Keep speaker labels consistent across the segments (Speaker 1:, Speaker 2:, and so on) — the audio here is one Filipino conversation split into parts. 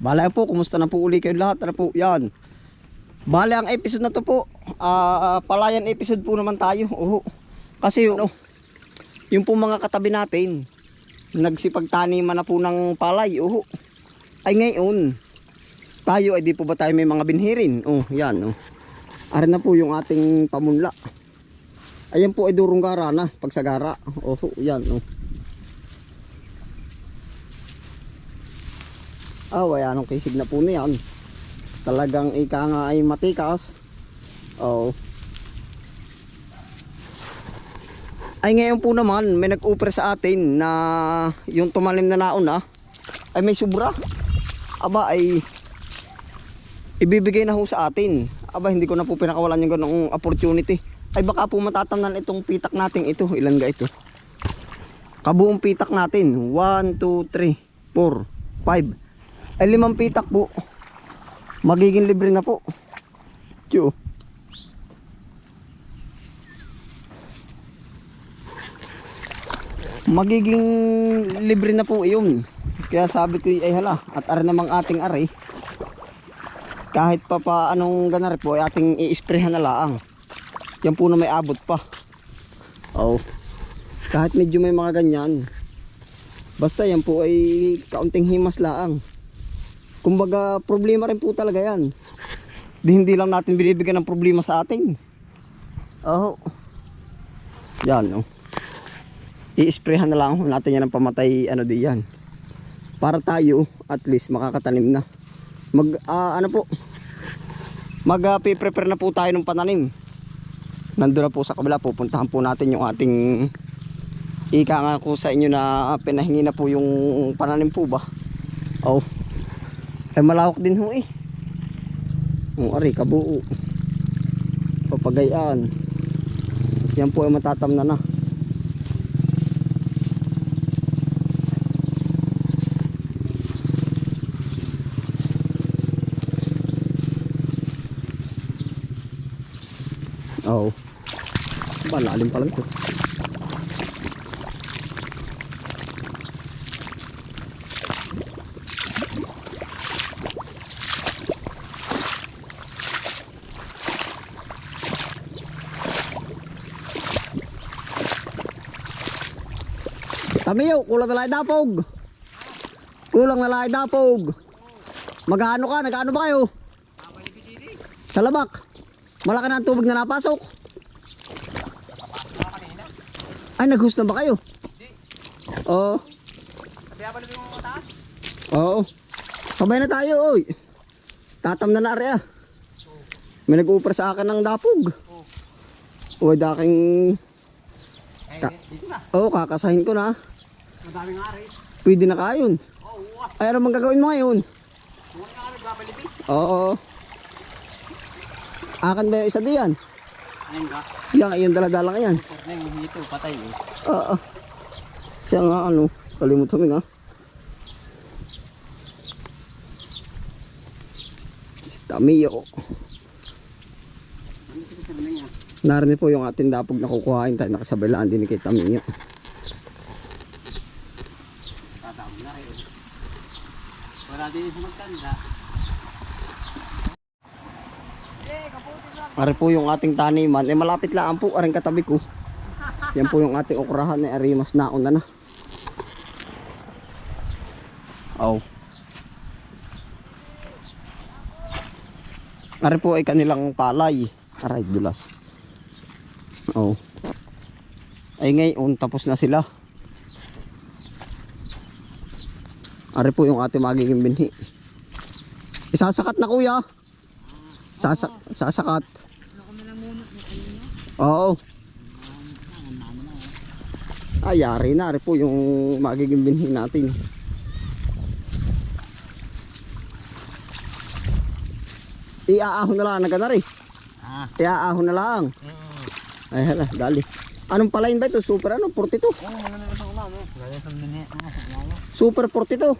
Speaker 1: Bala po, kumusta na po uli kayo lahat? Ano po, yan. Bale, ang episode na to po, ah, palayan episode po naman tayo. Oo. Kasi yung, yung po mga katabi natin, nagsipagtaniman na po ng palay. Oo. Ay ngayon, tayo ay di po ba tayo may mga binhirin? Oh, yan. Oh. Ari na po yung ating pamunla. Ayan po ay durunggara na, pagsagara. Oh, yan. Oh. Ah, wala nung kisig na po na yan. Talagang ika nga ay matikas. Oo. Ay ngayon po naman, may nag-offer sa atin na yung tumalim na nauna ay may subra. Aba ay ibibigay na ho sa atin. Aba hindi ko na po pinakawalan yung ganong opportunity. Ay baka po matatamnan itong pitak natin ito. Ilan ga ito? Kabuong pitak natin. 1, 2, 3, 4, 5. Ay limang pitak po. Magiging libre na po. Tiyo. Magiging libre na po iyon. Kaya sabi ko ay hala. At ari namang ating ari. Kahit pa pa anong ganar po ay ating i-sprayhan na laang. Yan po na may abot pa. Oh. Kahit medyo may mga ganyan. Basta yan po ay kaunting himas laang. Kumbaga problema rin po talaga yan. Di hindi lang natin binibigyan ng problema sa atin. Oh. Yan oh. I-sprayhan na lang natin yan ng pamatay ano di yan. Para tayo at least makakatanim na. Mag ah, ano po? Mag ah, prepare na po tayo ng pananim. Nandun na po sa kabila pupuntahan po natin yung ating ika nga ko sa inyo na pinahingi na po yung pananim po ba. Oh. Ay malawak din ho eh. Ang ari kabuo. Papagayaan. Yan po ay matatam na na. Oh. Ba, lalim pala ito. Tamiyo, kulang na dapog. Kulang na dapog. Magano ka? Nagano ba kayo? Sa labak. Malaki na ang tubig na napasok. Ay, naghus na ba kayo? Oo. Oo. Sabay na tayo, oy. Tatam na na area. May nag-uupar sa akin ng dapog. Uy, daking...
Speaker 2: Eh,
Speaker 1: Ka-. Oo, kakasahin ko na.
Speaker 2: Madaming ari.
Speaker 1: Pwede na kayon.
Speaker 2: Oo,
Speaker 1: Ay, ano mang gagawin mo ngayon?
Speaker 2: Huwag na kami babalibi.
Speaker 1: Oo. Akin ba yung isa diyan?
Speaker 2: Ayun ka.
Speaker 1: Yan, yung daladala yan.
Speaker 2: Sir na yung hito, patay eh.
Speaker 1: Oo. Siya nga ano, kalimut kami nga. Si Tamiyo. Narinig po yung ating dapog na kukuhain tayo nakasabaylaan din kay Tamiyo.
Speaker 2: Tataon na rin. Wala din yung magtanda. Eh, kaputi na.
Speaker 1: Ari po yung ating taniman. Eh malapit lang po, aring katabi ko. Yan po yung ating okrahan eh, ari mas naon na na. Oh. Ari po ay kanilang palay. Aray, dulas. Oh. Ay ngayon, tapos na sila. Ari po yung ating magiging binhi. Isasakat na kuya. Sasak sasakat. Oo. Ay, yari na. Ari po yung magiging binhi natin. Iaahon na lang. Nagana rin.
Speaker 2: Ah.
Speaker 1: Iaahon na lang. Ay, hala. Dali. Anong palain ba ito? Super ano? 42.
Speaker 2: Oo,
Speaker 1: Super 42.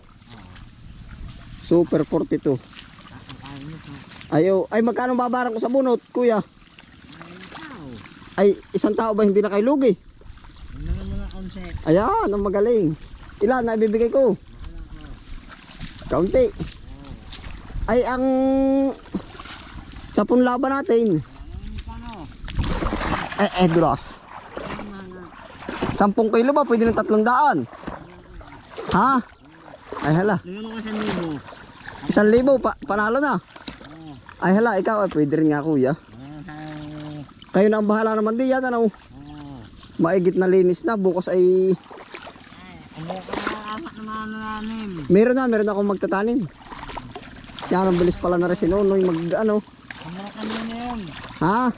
Speaker 1: Super 42. Ayo, ay magkano babaran ko sa bunot, kuya? Ay, isang tao ba hindi na kay lugi? Ayan, ang magaling. Ilan na ibibigay ko? Kaunti. Ay, ang sapon laban natin.
Speaker 2: Ano?
Speaker 1: Eh, eh, dulas. Sampung kilo ba? Pwede ng tatlong daan. Ha? Ay, hala. Isang libo, pa panalo na. Ay, hala, ikaw, ay, pwede rin nga, kuya.
Speaker 2: Ay,
Speaker 1: Kayo na ang bahala naman di yan, ano. Maigit na linis na, bukas ay... Meron na, meron akong magtatanim. Yan, ang bilis pala na rin si Nonoy mag, ano. Ha?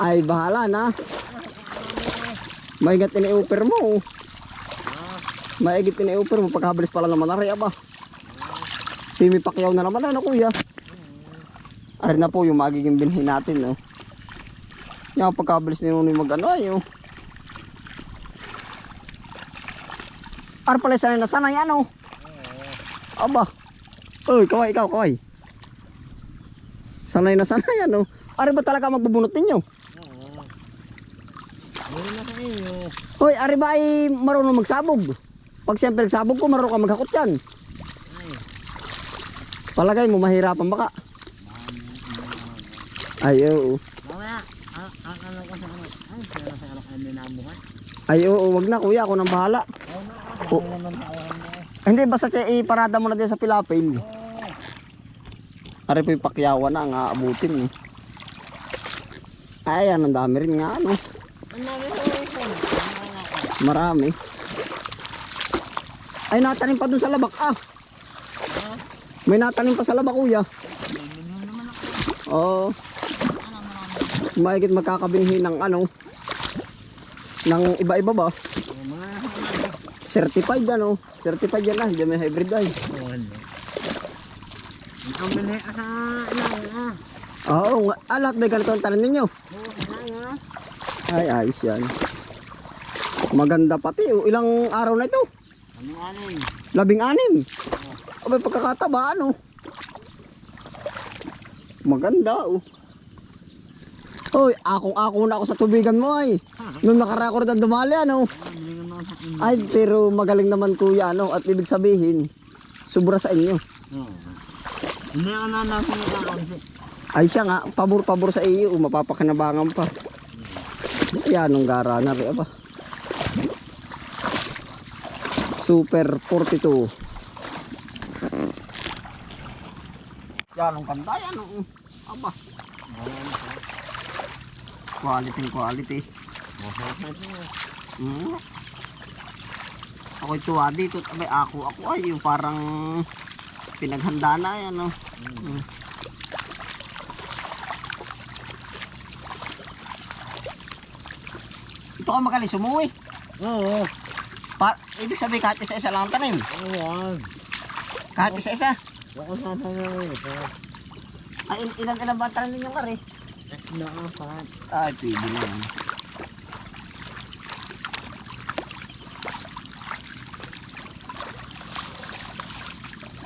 Speaker 1: Ay, bahala na. Maigat ini-upper mo.
Speaker 2: Ah,
Speaker 1: Maigit ini-upper mo, pagkabilis pala naman na rin, aba. Simi Pacquiao na naman, ano, kuya. Ari na po yung magiging binhi natin, no. Yan, pagkabilis ni Nonoy mag, ano, ay, oh. Ar pala sanay na sanay, ano. Aba. Uy, kaway, ikaw, kaway. Sanay na sanay, ano. Ari ba talaga magbubunot ninyo?
Speaker 2: oo. Meron na sa iyo.
Speaker 1: Hoy, ari ba ay marunong magsabog? Pag siyempre nagsabog ko, marunong ka maghakot yan.
Speaker 2: Ay,
Speaker 1: Palagay mo, mahirapan baka. Ay, oo.
Speaker 2: Ano sa ano? Ay,
Speaker 1: oo, wag na kuya, ako nang bahala. Oh. Hindi, basta iparada mo na din sa pilapil.
Speaker 2: Oo.
Speaker 1: Ari po yung pakyawan na, ang aabutin eh. Ay, yan, ang dami rin nga, ano. Marami. Ay, natanim pa dun sa labak, ah.
Speaker 2: Ah,
Speaker 1: May natanim pa sa labak, kuya. Oo.
Speaker 2: Marami.
Speaker 1: Mahigit magkakabinhi ng ano. Ng iba-iba ba?
Speaker 2: Oh.
Speaker 1: Certified ano. Certified yan ah. Hindi may hybrid ay.
Speaker 2: Oo, sa ilang ah.
Speaker 1: Oo, ah, lahat may ganito ang tanim ninyo. Ay, ayos yan. Maganda pati. Oh. Ilang araw na ito?
Speaker 2: Ano anin?
Speaker 1: Labing anim. Abay, pagkakataba ano. Maganda oh. Hoy, akong-ako na ako sa tubigan mo ay. Nung nakarecord ang dumali ano. Ay, pero magaling naman kuya ano. At ibig sabihin, sobra sa inyo.
Speaker 2: Hindi ako na nasa
Speaker 1: Ay siya nga, pabor-pabor sa iyo, mapapakinabangan pa. Yan, nung gara na rin ba? Super 42. Yan, ang ganda yan. oh. Aba, quality quality. Hmm. Ako'y tuwa dito. Abay, ako, ako ay yung parang pinaghanda na yan. Oh. Hmm. Ito ka magaling sumuwi.
Speaker 2: Oo.
Speaker 1: Pa ibig sabihin kahit isa-isa lang ang tanim.
Speaker 2: Oo.
Speaker 1: Kahit isa-isa.
Speaker 2: Ako sa mga ito.
Speaker 1: Ay, il- ilan ilan ba ang tanim ninyong kari?
Speaker 2: Na apat.
Speaker 1: Ay, pwede na yan.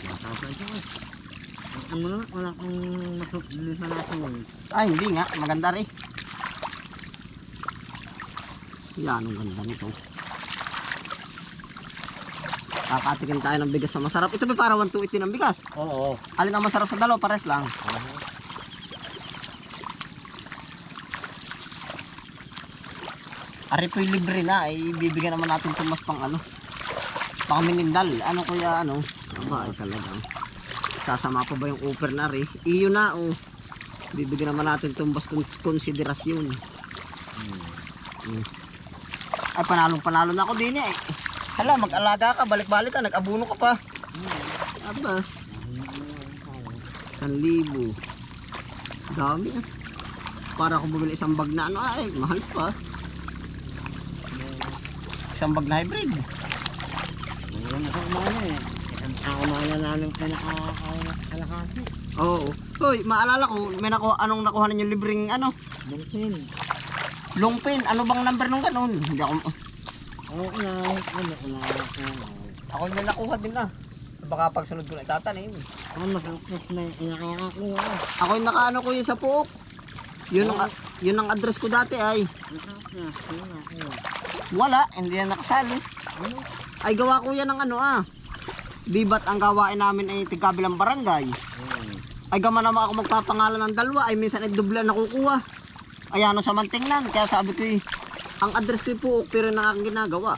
Speaker 2: Apat ito. Ang ano, wala kang masuk sa nasun.
Speaker 1: Ay, hindi nga. Maganda rin. Yan, ang ganda nito. Kakatikin tayo ng bigas na masarap. Ito ba para 128 ng bigas?
Speaker 2: Oo.
Speaker 1: Alin ang masarap sa dalawa? Pares lang. Ari po'y libre na, bibigyan naman natin ito mas pang ano. Pang minindal. Ano kuya ano? Aba, ay talagang. Sasama pa ba yung upper na rin? Iyo na oh. Bibigyan naman natin itong mas kon- konsiderasyon. Hmm. Ay panalong panalo na ako din eh. Hala, mag-alaga ka, balik-balik ka, nag-abuno ka pa. Aba, 1,000. Dami ah. Para kung bumili isang bag na ano ay mahal pa. Isang bag na hybrid.
Speaker 2: Wala na sa umana eh. Ang umana namin pinaka-kalakasi.
Speaker 1: Oo. Hoy, maalala ko, may naku, anong nakuha ninyo libreng ano?
Speaker 2: Bungsin.
Speaker 1: Long pin. Ano bang number nung ganun? Hindi ako,
Speaker 2: Oo, na. Ano, ano, ano.
Speaker 1: ako may nakuha din na. Baka pag sunod ko na itatanim.
Speaker 2: Ano, makakos na inakakakuha.
Speaker 1: Ako yung nakaano ko yun sa puok. Yun ang, yun ang address ko dati ay.
Speaker 2: Na.
Speaker 1: Wala, hindi na nakasali. Ay gawa ko yan ng ano ah. Di ba't ang gawain namin ay tigkabilang barangay?
Speaker 2: Hmm.
Speaker 1: Ay gama naman ako magpapangalan ng dalawa, ay minsan ay dubla nakukuha. Ay ano sa mantingnan, kaya sabi ko eh, ang address ko po, pero na aking ginagawa.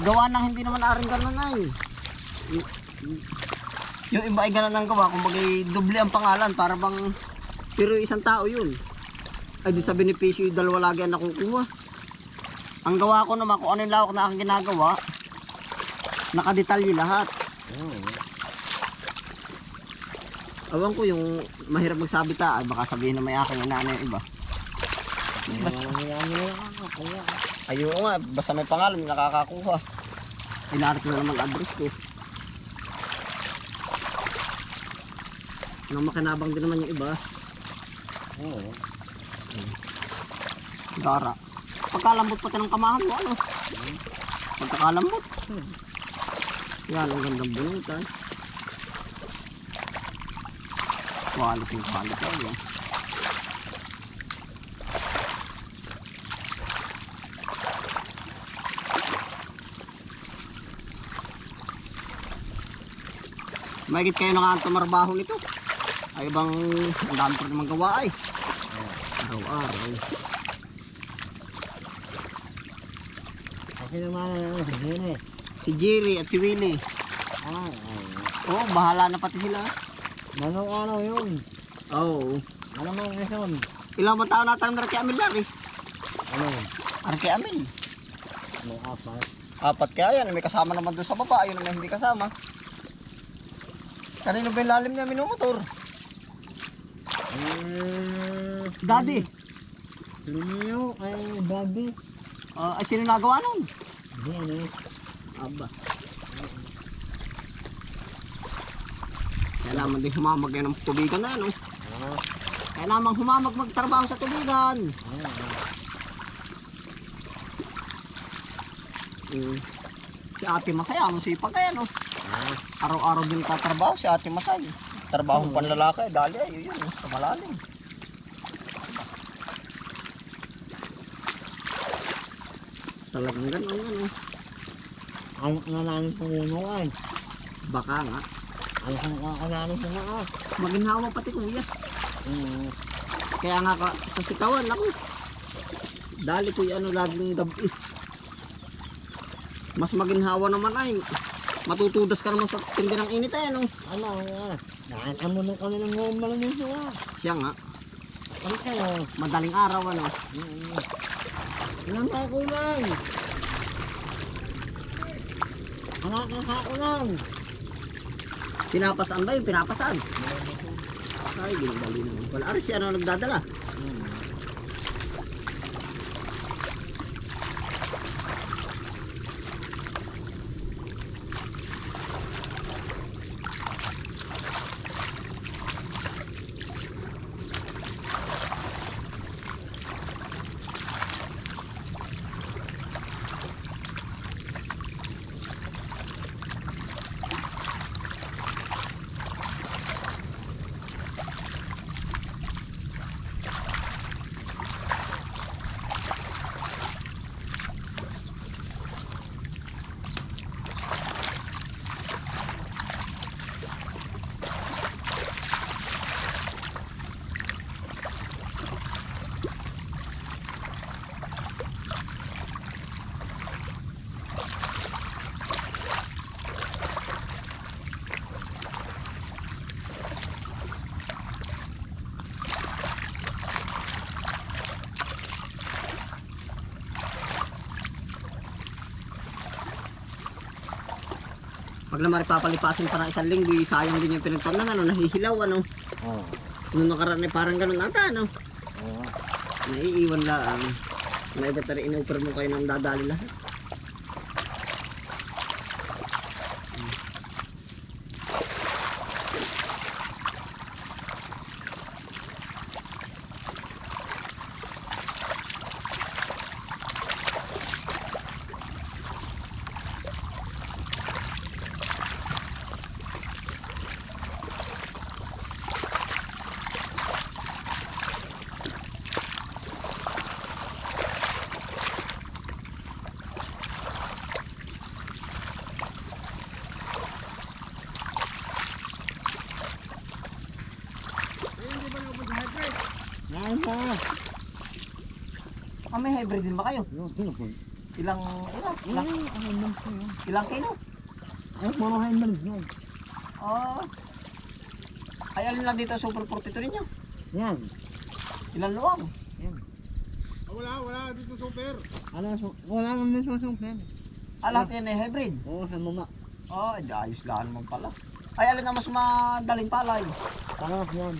Speaker 1: Gawa nang hindi naman aring ganun ay. Yung iba ay ganun ang gawa, kung bagay doble ang pangalan, para bang, pero isang tao yun. Ay di sa benepisyo, yung dalawa lagi ang nakukuha. Ang gawa ko naman, kung ano yung lawak na aking ginagawa, nakadetalye lahat.
Speaker 2: hmm.
Speaker 1: Awan ko yung mahirap magsabi ta, ay baka sabihin na may inaano yung iba.
Speaker 2: Basta.
Speaker 1: Ayoko nga, basta may pangalan, nakakakuha. Ko na naman address ko. Nang makinabang din naman yung iba,
Speaker 2: Oo.
Speaker 1: gara. Pagkalambot pati ng kamahan mo, ano? Pagkakalambot. Yan, ang gandang bunutan. Quality, quality. Yan. Mahigit kayo na nga tumarbaho nito. Ay ibang ang dami ko naman gawa ay. Araw-araw.
Speaker 2: Kasi naman ano, yun eh.
Speaker 1: Si Jerry at si Willie.
Speaker 2: Ah.
Speaker 1: Oo, bahala na pati sila.
Speaker 2: Manong ano yun?
Speaker 1: Oo.
Speaker 2: Ano mo yun?
Speaker 1: Ilang mga tao natanong na rin kay Amin lari.
Speaker 2: Ano?
Speaker 1: Amin.
Speaker 2: May apat.
Speaker 1: Apat kaya yan. May kasama naman doon sa baba. Ayun naman hindi kasama. Kanino ba yung lalim niya minumotor?
Speaker 2: Eh,
Speaker 1: Daddy.
Speaker 2: Lumiyo ay babi.
Speaker 1: Ah, ay sino nagawa nun?
Speaker 2: Yan eh.
Speaker 1: Aba. Kaya naman din humamag yan ng tubigan na.
Speaker 2: Ah,
Speaker 1: Kaya naman humamag magtrabaho sa tubigan.
Speaker 2: ah.
Speaker 1: Mm. Si ate masaya, masipag kaya no.
Speaker 2: Ah,
Speaker 1: Araw-araw din tatrabaho si ate masay. Trabaho hmm. panlalaki, dali ay yun, yun, sa malalim. Talagang ganun ano.
Speaker 2: anak na namin puno ay.
Speaker 1: Baka nga.
Speaker 2: Anak na ka namin puno ah.
Speaker 1: Maginhawa pati kuya.
Speaker 2: Mm.
Speaker 1: Kaya nga ka, sa sitawan ako. Dali ko yung ano laging gabi. Mas maginhawa naman ay. Matutudas ka naman sa tindi ng init ay ano.
Speaker 2: Ano ah. Nakakamo na kami ng lang yun ah.
Speaker 1: Siya nga,
Speaker 2: Ano kayo?
Speaker 1: madaling araw ano.
Speaker 2: Mm. Ilan ba kulay? Anak na sa ulan.
Speaker 1: Pinapasaan ba yun? Pinapasaan. Ay, ginadali naman. Wala, ari si ano nagdadala.
Speaker 2: Mm.
Speaker 1: Pag naman papalipasin pa ng isang linggo, eh, sayang din yung pinagtanan, ano, nahihilaw, ano.
Speaker 2: Oh.
Speaker 1: Nung nakaraan ay parang ganun ata, ano.
Speaker 2: Oh.
Speaker 1: Naiiwan lang. Naiba tari inupir mo kayo ng dadali lahat.
Speaker 2: Pa.
Speaker 1: Ah, may hybrid din ba kayo? Ilang, ilang, ilang,
Speaker 2: Ay,
Speaker 1: ilang kilo?
Speaker 2: Ay, mga hybrid yun.
Speaker 1: Ah. Ay, alin lang dito super 42 ninyo?
Speaker 2: Yan.
Speaker 1: Ilang luwang?
Speaker 3: Wala, wala. Dito super.
Speaker 2: Ano, wala naman din susungkin.
Speaker 1: Ah, lahat yan ay hybrid.
Speaker 2: Oo, sa mama.
Speaker 1: Oh, di ayos lang naman pala. Ay, alin na mas madaling palay?
Speaker 2: Parang yan.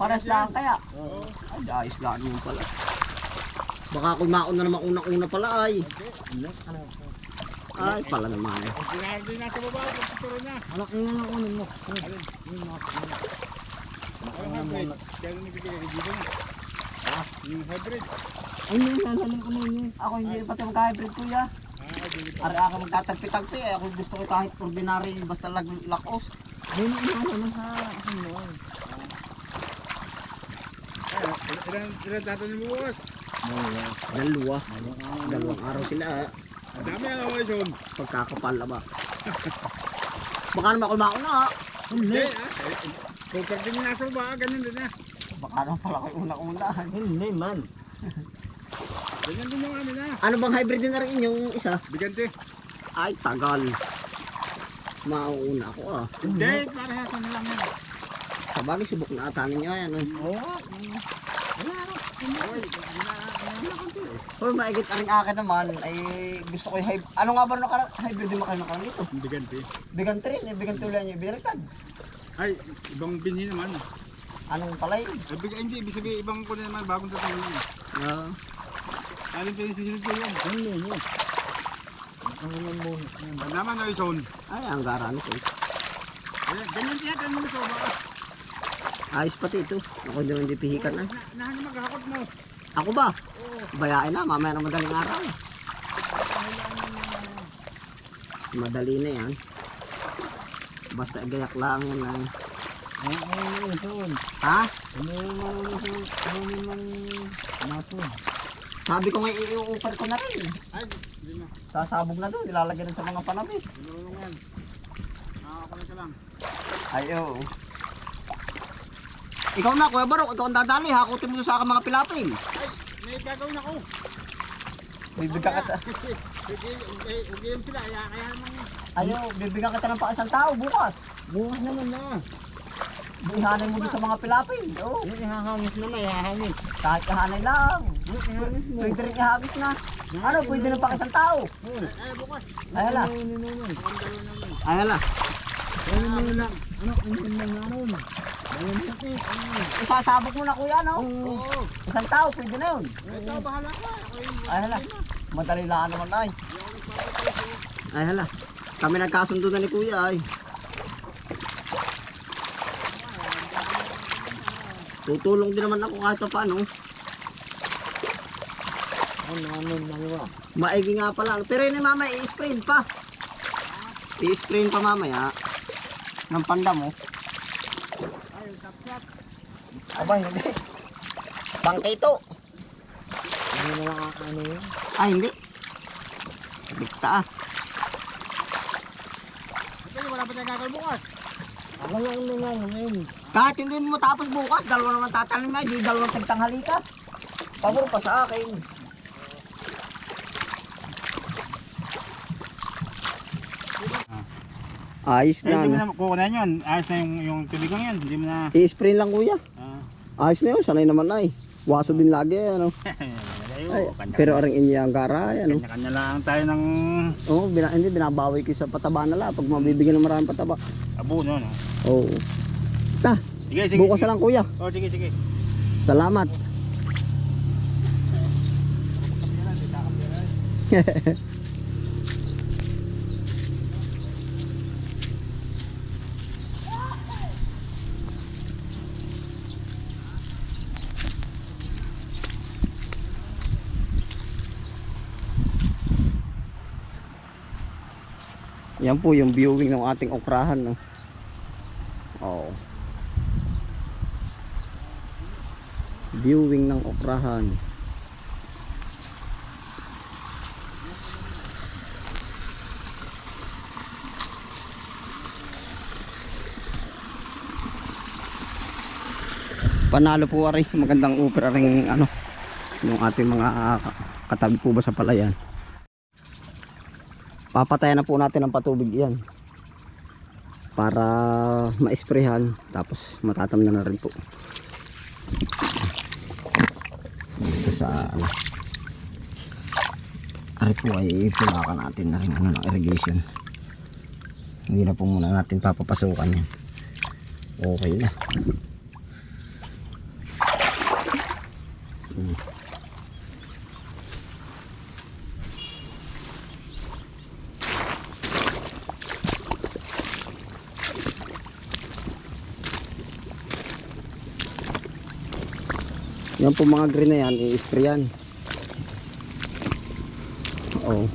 Speaker 1: Pares lang kaya?
Speaker 2: Oo.
Speaker 1: Ay, ayos lang naman pala. Baka kung mauna naman unang-una pala ay.
Speaker 2: Ano? Ano?
Speaker 1: Ay, pala naman eh.
Speaker 3: Pinardi na sa baba. Pagtuturo niya.
Speaker 2: Anak yun na kunin mo. Alin? Yun mga
Speaker 3: Ano hybrid? Kaya nung na. Ah, yung hybrid.
Speaker 2: Ay, yun, ko na yun.
Speaker 1: Ako hindi pati magka-hybrid kuya.
Speaker 3: Ah.
Speaker 1: Ari ako magtatagpi-tagpi eh. Ako gusto ko kahit ordinary basta lag lakos.
Speaker 2: Ayun, nalalang sa akin mo.
Speaker 3: Ay, ilan, ilan tatanim mo bukas?
Speaker 1: Dalawa. Dalawang araw sila.
Speaker 3: Ang dami ang away son.
Speaker 1: Pagkakapal ba? Baka naman ako mauna ah.
Speaker 3: Hindi. ah. Din yung nasa baba. Ganyan din ah.
Speaker 1: Baka naman pala kayo unang-una.
Speaker 2: Hindi man.
Speaker 3: Ganyan din yung amin ah.
Speaker 1: Ano bang hybrid na rin yung isa?
Speaker 3: Bigante.
Speaker 1: Ay, tagal. Mauuna ako ah.
Speaker 3: Hindi. Sana lang yan.
Speaker 1: Sa bagay, subok na ata ninyo yan. eh.
Speaker 2: Oo.
Speaker 1: Hoy, maigit ang akin naman ay gusto ko yung hybrid. Ano nga ba naka hybrid din makain nakain dito?
Speaker 3: Bigante.
Speaker 1: Bigante rin, eh. Bigante ulit niya. Binaliktad.
Speaker 3: Ay, ibang binhi naman.
Speaker 1: Anong palay?
Speaker 3: Ay, big, hindi. Ibig sabihin, ibang ko na naman. Bagong tatanim yun.
Speaker 1: Ah,
Speaker 3: Alin pa yung sisilid ko yun.
Speaker 2: Hindi, hindi. Ang naman mo.
Speaker 3: Ang naman na son.
Speaker 1: ay, ang gara ano ko. eh.
Speaker 3: Ganyan din yan. Ganyan sa baba.
Speaker 1: Ayos pati ito. Ako din ang dipihikan na.
Speaker 3: Na, nahan maghahakot mo.
Speaker 1: Ako ba? Bayain na, mamaya na madaling araw. Madali na yan. Basta gayak lang yan lang.
Speaker 2: Ang ano yun, son.
Speaker 1: Ha?
Speaker 2: Ano? Ano yung mga nason?
Speaker 1: Sabi ko nga iuupad ko na rin.
Speaker 3: Ay, hindi na.
Speaker 1: Sasabog na doon, ilalagay rin sa mga panami.
Speaker 3: Marunong yan. Ka lang.
Speaker 1: Ay, oo. Ikaw na, Kuya Barok, ikaw ang dadali. Hakutin mo sa akin mga pilapin.
Speaker 3: Ay, may gagawin ako.
Speaker 1: Bibigyan kita.
Speaker 3: Ugiyam sila, kaya kaya naman.
Speaker 1: Ayo, bibigyan kita ng paisang tao bukas.
Speaker 2: Bukas naman na.
Speaker 1: Ihanin mo doon sa mga pilapin. Oo.
Speaker 2: Yung ihahangis na may ihahangis.
Speaker 1: Kahit kahanay lang. Pwede rin ihagis na. Ano, pwede na pa isang tao.
Speaker 3: Ay, ay, bukas.
Speaker 1: Ay, hala.
Speaker 2: Ano yun naman?
Speaker 3: Ang gawin naman.
Speaker 1: Ay, hala.
Speaker 2: Ano naman lang? Ano ang ganda nga nun? Bayan sakit. Ano?
Speaker 1: Isasabog mo na kuya, no?
Speaker 2: Oo.
Speaker 1: Isang tao, pwede na yun.
Speaker 3: Ito, bahala ka.
Speaker 1: Ay, hala. Madali lang naman ay. Ay, hala. Kami nagkasundo na ni kuya ay. Tutulong din naman ako kahit pa paano.
Speaker 2: Ano namin dalawa?
Speaker 1: Maigi nga pala. Pero yun eh, mama, i-sprain pa. I-sprain pa mamaya. Ng panda mo.
Speaker 3: Tap-tap.
Speaker 1: Aba, hindi. Bangkay ito.
Speaker 2: Ano na lang ano yun?
Speaker 1: Ah, hindi. Bigta ah.
Speaker 3: Ito, wala pa gagawin bukas.
Speaker 2: Ano lang na lang ngayon?
Speaker 1: Kahit hindi mo matapos bukas, dalawa naman tatanim ay, di dalawang tagtanghali ka. Pabor pa sa akin. Ayos
Speaker 3: Eh, hindi mo
Speaker 1: na.
Speaker 3: na kukunan yun. Ayos na yung, yung tubigang yan. Hindi mo na...
Speaker 1: I-spray lang kuya.
Speaker 3: Ah.
Speaker 1: Ayos na yun, sanay naman ay. Waso din lagi ano.
Speaker 3: Malayo.
Speaker 1: Ay,
Speaker 3: Kanya-
Speaker 1: pero aring inyo ang gara ano.
Speaker 3: Kanya-kanya lang tayo ng
Speaker 1: Oo, bina, hindi binabawi ko sa pataba na lang pag mabibigyan ng maraming pataba.
Speaker 3: abuno. No?
Speaker 1: Oo. Ta,
Speaker 3: Sige, sige.
Speaker 1: bukas
Speaker 3: sige.
Speaker 1: na lang kuya.
Speaker 3: Oh, sige, sige.
Speaker 1: Salamat. Yan po yung viewing ng ating okrahan. No? Oh. Viewing ng okrahan. Panalo po ari, magandang upper ring ano, yung ating mga ka- katabi po ba sa palayan. Papatayan na po natin ang patubig yan. Para maisprehan tapos matatam na na rin po. Dito sa ano. Ari po ay ipulakan natin na rin ano irrigation. Hindi na po muna natin papapasukan yan. Okay na. Yan po mga green na yan, i-spray yan. Oo.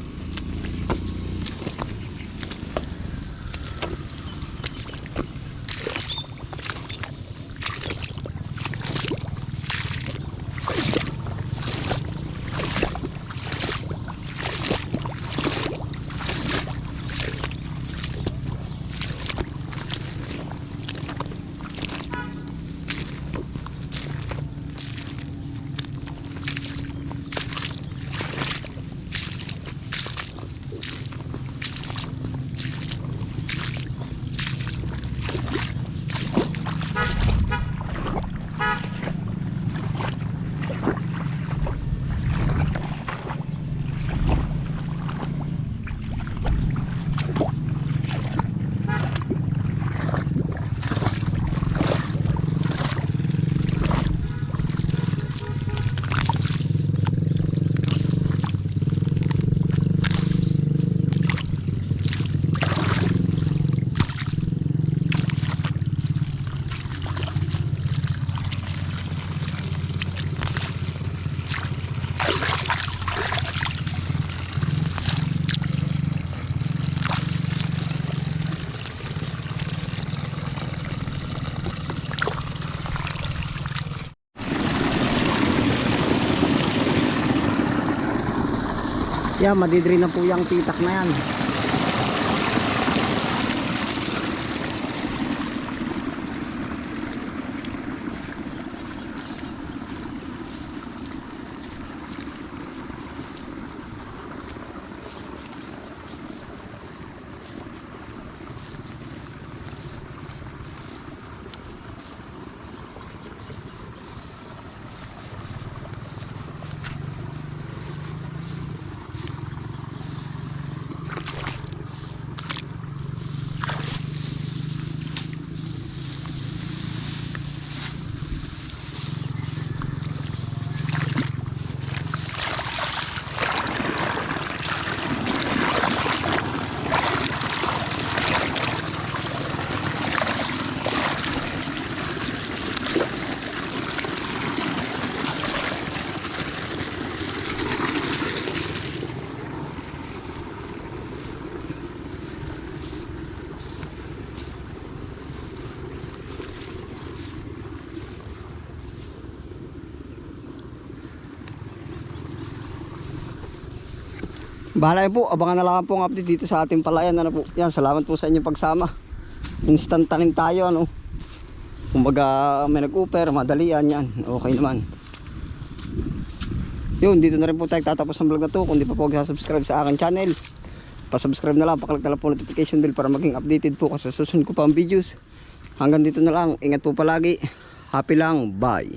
Speaker 1: Yan, madidri na po yung pitak na yan. Bahala po, abangan na lang po ang update dito sa ating palayan. Ano po? Yan, salamat po sa inyong pagsama. Instant tanim tayo, ano. Kumbaga may nag-upper, madalian yan. Okay naman. Yun, dito na rin po tayo tatapos ng vlog na to. Kung di pa po subscribe sa aking channel, pasubscribe na lang, pakalik na lang po notification bell para maging updated po kasi susunod ko pa ang videos. Hanggang dito na lang, ingat po palagi. Happy lang, bye.